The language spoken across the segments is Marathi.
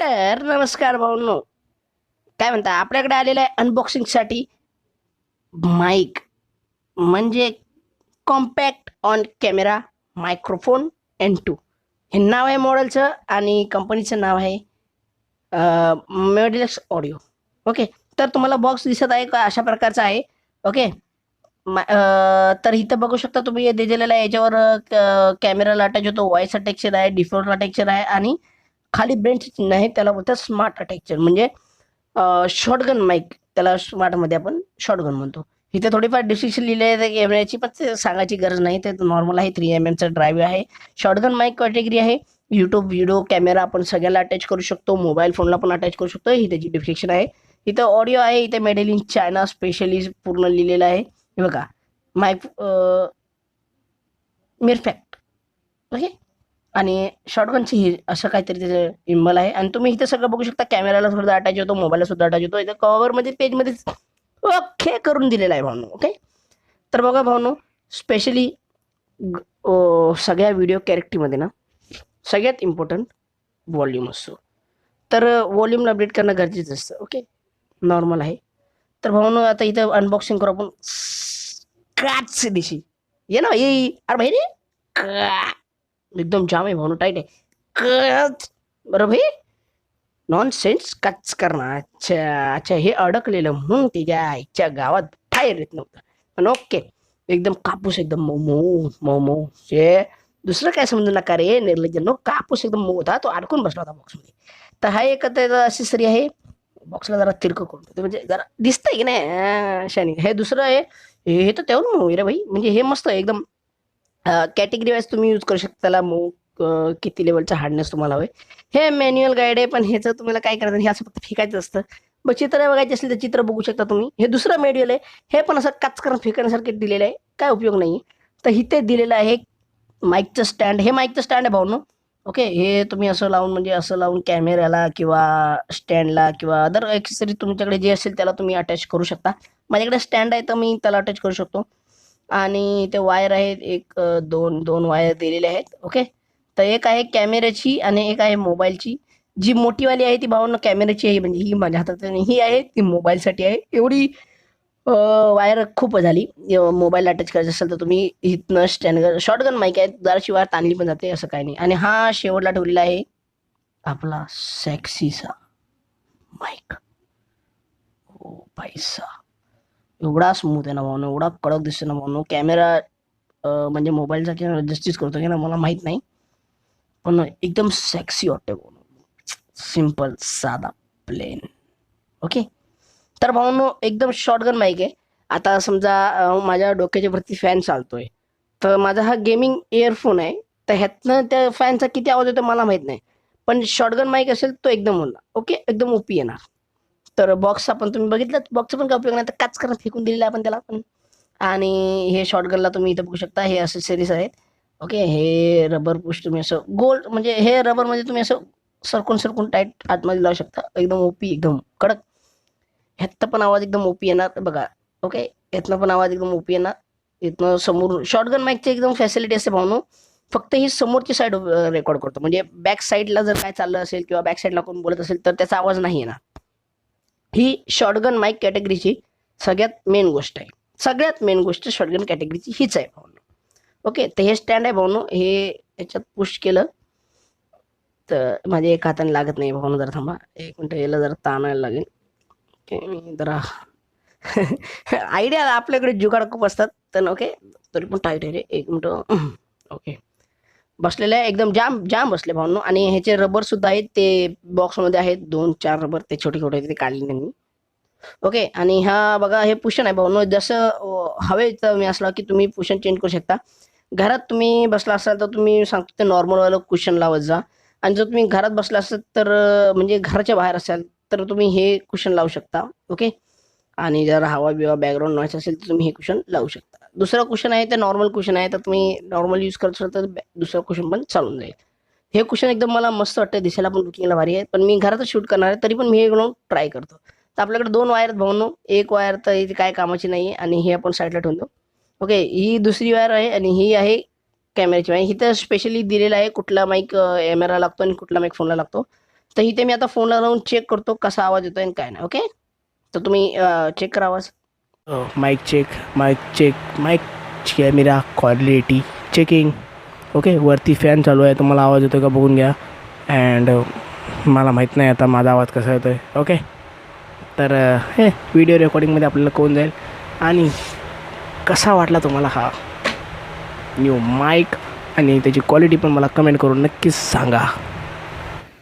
तर नमस्कार भाऊनो. काय म्हणता आपल्याकडे आलेलं आहे अनबॉक्सिंगसाठी माईक म्हणजे compact on camera microphone N two हे नाव आहे मॉडेलचं आणि कंपनीचं नाव आहे मेडिलक्स ऑडिओ ओके तर तुम्हाला बॉक्स दिसत आहे का? अशा प्रकारचा आहे. ओके तर इथं बघू शकता तुम्ही हे दिलेलं आहे याच्यावर कॅमेराला अटॅच होतो. व्हॉइस अटॅक्चर आहे डिफॉल्ट अटॅक्चर आहे आणि खाली ब्रेंच चिन्ह आहे त्याला बोलतात स्मार्ट अटॅक्चर म्हणजे शॉर्टगन माईक त्याला स्मार्टमध्ये आपण शॉर्टगन म्हणतो. इथे थोडीफार डिस्क्रिप्शन लिहिले आहे कॅमेऱ्याची पण सांगायची गरज नाही. ते नॉर्मल आहे थ्री एम एमचा ड्राईव्ह आहे. शॉर्टगन माईक कॅटेगरी आहे. यूट्यूब व्हिडिओ कॅमेरा आपण सगळ्याला अटॅच करू शकतो. मोबाईल फोनला पण अटॅच करू शकतो. ही त्याची डिस्क्रिप्शन आहे. इथं ऑडिओ आहे. इथे मेड इन चायना स्पेशली पूर्ण लिहिलेलं आहे. हे बघा. माईक मिरफॅक्ट ओके आणि शॉटगनची ही असं काहीतरी त्याचं इम्बल आहे. आणि तुम्ही इथे सगळं बघू शकता कॅमेराला सुद्धा अटॅच होतो मोबाईलला सुद्धा अटॅच होतो. इथं कवरमध्ये पेजमध्ये ओके करून दिलेला आहे भावनो ओके तर बघा भावनो स्पेशली सगळ्या व्हिडिओ कॅरेक्टरमध्ये ना सगळ्यात इम्पॉर्टंट व्हॉल्यूम असतो. तर व्हॉल्यूमला अपडेट करणं गरजेचं असतं ओके नॉर्मल आहे. तर भावनो आता इथं अनबॉक्सिंग करू आपण. काच दिशी ये ना ये अरे भाई रे. का- एकदम जाम आहे भावनो टाईट आहे कच बरं भाई नॉन सेन्स कच करणं अच्छा अच्छा हे अडकलेलं म्हणून तिच्या आईच्या गावात बाहेर येत नव्हतं पण ओके एकदम कापूस एकदम मऊ मऊ मऊ मऊ दुसरं काय समजू नका रे निर्लज्जन कापूस एकदम मऊ होता तो अडकून बसला होता बॉक्समध्ये तर हा एक अशी सरी आहे बॉक्सला जरा तिरकं करून म्हणजे जरा दिसतंय की नाही शानी हे दुसरं आहे हे तर तेवढं मऊ रे भाई म्हणजे हे मस्त एकदम कॅटेगरी वाईज तुम्ही यूज करू शकता. त्याला किती लेवलचा हार्डनेस तुम्हाला हवे हे मॅन्युअल गाईड आहे पण ह्याचं तुम्हाला काय करायचं? हे असं फक्त फेकायचं असतं. मग चित्र बघायचे असेल तर चित्र बघू शकता तुम्ही. हे दुसरं मॅन्युअल आहे. हे पण असं काच करून फेकण्यासारखे दिलेलं आहे. काय उपयोग नाही तर इथे दिलेलं आहे माईकचं स्टँड हे माईकचं स्टँड आहे भाऊनो. ओके हे तुम्ही असं लावून म्हणजे असं लावून कॅमेऱ्याला किंवा स्टँडला किंवा अदर ॲक्सेसरी तुमच्याकडे जे असेल त्याला तुम्ही अटॅच करू शकता. माझ्याकडे स्टँड आहे तर मी त्याला अटॅच करू शकतो. आणि ते वायर आहेत एक दोन दोन वायर दिलेले आहेत ओके तर एक आहे कॅमेऱ्याची आणि एक आहे मोबाईलची जी मोठीवाली आहे ती भावना कॅमेऱ्याची आहे म्हणजे ही माझ्या हातात ही आहे ती मोबाईलसाठी आहे. एवढी वायर खूप झाली. मोबाईल अटॅच करायचं असेल तर तुम्ही इथनं स्टँड शॉर्टगन माईक आहे जराशी वायर ताणली पण जाते असं काही नाही. आणि हा शेवटला ठेवलेला आहे आपला सेक्सीचा माईक ओ पैसा. एवढा स्मूथ आहे ना भावनो एवढा कडक दिसतो ना भावनो कॅमेरा म्हणजे मोबाईलचा कॅमेरा जस्टिस करतो की ना मला माहीत नाही. पण एकदम सेक्सी वाटते भावनो सिंपल साधा प्लेन ओके तर भावनो एकदम शॉर्टगन माईक आहे. आता समजा माझ्या डोक्याच्या वरती फॅन चालतोय. तर माझा हा गेमिंग इयरफोन आहे. तर ह्यातनं त्या फॅनचा किती आवाज येतो मला माहीत नाही. पण शॉर्टगन माईक असेल तो एकदम होणार. ओके एकदम ओपी येणार. तर बॉक्स आपण तुम्ही बघितलं बॉक्सचा पण काय उपयोग नाही तर काच करून फेकून दिलेला आपण त्याला पण आणि हे शॉर्टगनला तुम्ही इथं बघू शकता हे असे सिरीज आहेत. ओके हे रबर पुश तुम्ही असं गोल म्हणजे हे रबर म्हणजे तुम्ही असं सरकून सरकून टाईट आतमध्ये लावू शकता. एकदम ओपी एकदम कडक. ह्यातनं पण आवाज एकदम ओपी येणार बघा. ओके यातनं पण आवाज एकदम ओपी येणार. इथनं समोर शॉर्टगन माईकची एकदम फॅसिलिटी असते भावनो फक्त ही समोरची साईड रेकॉर्ड करतो. म्हणजे बॅक साईडला जर काय चाललं असेल किंवा बॅक साईडला कोण बोलत असेल तर त्याचा आवाज नाही येणार. ही शॉटगन माईक कॅटेगरीची सगळ्यात मेन गोष्ट आहे. सगळ्यात मेन गोष्ट शॉर्टगन कॅटेगरीची हीच आहे भावनो ओके तर हे स्टँड आहे भावनो हे याच्यात पुश केलं. तर माझ्या एक हाताने लागत नाही भावनो जरा थांबा. एक मिनटं याला जरा ताणायला लागेल. ओके मी जरा आयडिया आपल्याकडे जुगाड खूप असतात. तर ओके तरी पण टाईट आहे रे. एक मिनटं. ओके बसलेले आहे. एकदम जाम जाम बसले भावनो आणि ह्याचे रबर सुद्धा आहेत. ते बॉक्समध्ये आहेत. दोन चार रबर ते छोटे छोटे ते काढले त्यांनी. ओके आणि हा बघा हे पुशन आहे भावनो जसं हवे तर मी असला की तुम्ही पुशन चेंज करू शकता. घरात तुम्ही बसला असाल तर तुम्ही सांगतो ते नॉर्मलवालं कुशन लावत जा. आणि जर तुम्ही घरात बसला असाल तर म्हणजे घराच्या बाहेर असाल तर तुम्ही हे कुशन लावू शकता. ओके आणि जर हवा बिवा बॅकग्राऊंड नॉईस असेल तर तुम्ही हे कुशन लावू शकता. दुसरा क्वेश्चन आहे ते नॉर्मल कुशन आहे तर तुम्ही नॉर्मल यूज करत असाल तर दुसरा दुसरं पण चालून जाईल. हे कुशन एकदम मला मस्त वाटतं दिसायला पण लुकिंगला भारी आहे पण मी घरातच शूट करणार आहे तरी पण मी हे घेऊन ट्राय करतो. तर आपल्याकडे दोन वायर भाऊनो एक वायर तर इथे काय कामाची नाही आहे आणि हे आपण साईडला ठेवून देऊ. ओके ही दुसरी वायर आहे आणि ही आहे कॅमेऱ्याची वायर इथं स्पेशली दिलेलं आहे कुठला माईक कॅमेरा लागतो आणि कुठला माईक फोनला लागतो. तर इथे मी आता फोनला लावून चेक करतो कसा आवाज येतो आणि काय नाही ओके तर तुम्ही चेक करा आवाज mic check mic check mic camera quality checking okay वरती फॅन चालू आहे तुम्हाला आवाज येतो का बघून घ्या. अँड मला माहीत नाही आता माझा आवाज कसा येतो आहे ओके तर हे व्हिडिओ रेकॉर्डिंगमध्ये आपल्याला कोण जाईल? आणि कसा वाटला तुम्हाला हा न्यू माईक आणि त्याची क्वालिटी पण मला कमेंट करून नक्कीच सांगा.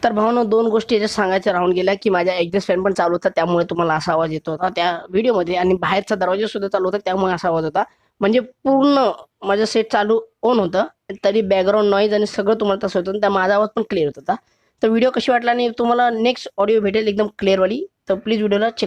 तर भावना दोन गोष्टी याच्यात सांगायच्या राहून गेल्या की माझ्या एक्झॉस्ट फॅन पण चालू होता त्यामुळे तुम्हाला असा आवाज येत होता त्या व्हिडिओमध्ये आणि बाहेरचा दरवाजा सुद्धा चालू होता त्यामुळे असा आवाज होता. म्हणजे पूर्ण माझं सेट चालू ऑन होतं तरी बॅकग्राऊंड नॉईज आणि सगळं तुम्हाला तसं होतं त्या माझा आवाज पण क्लिअर होत होता. तर व्हिडिओ कशी वाटला आणि तुम्हाला नेक्स्ट ऑडिओ भेटेल एकदम क्लिअरवाली तर प्लीज व्हिडिओला चेक